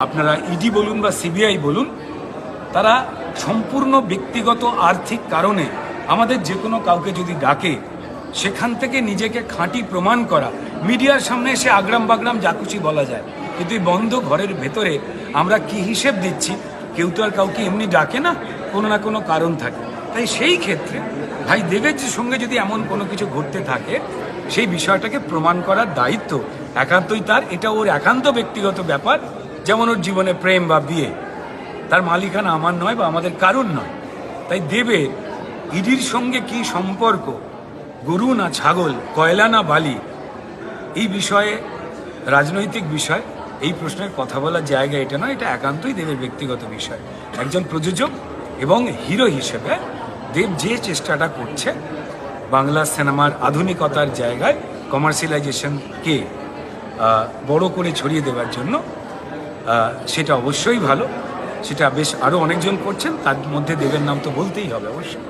আপনারা ইডি বলুন বা সিবিআই বলুন, তারা সম্পূর্ণ ব্যক্তিগত আর্থিক কারণে আমাদের যে কোনো কাউকে যদি ডাকে, সেখান থেকে নিজেকে খাঁটি প্রমাণ করা। মিডিয়ার সামনে এসে আগ্রাম বাগ্রাম যা বলা যায়। কিন্তু এই বন্ধ ঘরের ভেতরে আমরা কি হিসেব দিচ্ছি? কেউ তো আর কাউকে এমনি ডাকে না, কোনো না কোনো কারণ থাকে। তাই সেই ক্ষেত্রে ভাই দেবের সঙ্গে যদি এমন কোনো কিছু ঘটতে থাকে, সেই বিষয়টাকে প্রমাণ করার দায়িত্ব একান্তই তার। এটা ওর একান্ত ব্যক্তিগত ব্যাপার। যেমন ওর জীবনে প্রেম বা বিয়ে, তার মালিকানা আমার নয় বা আমাদের কারণ নয়। তাই দেবের ইডির সঙ্গে কি সম্পর্ক? গরু না ছাগল, কয়লা না বালি? এই বিষয়ে, রাজনৈতিক বিষয়, এই প্রশ্নের কথা বলার জায়গা এটা নয়, এটা একান্তই দেবের ব্যক্তিগত বিষয়। একজন প্রযোজক এবং হিরো হিসেবে দেব যে চেষ্টাটা করছে, বাংলা সিনেমার আধুনিকতার জায়গায় কমার্শিয়ালাইজেশনকে বড় করে ছড়িয়ে দেওয়ার জন্য সেটা অবশ্যই ভালো। সেটা বেশ আরও অনেকজন করছেন, তার মধ্যে দেবের নাম তো বলতেই হবে অবশ্যই।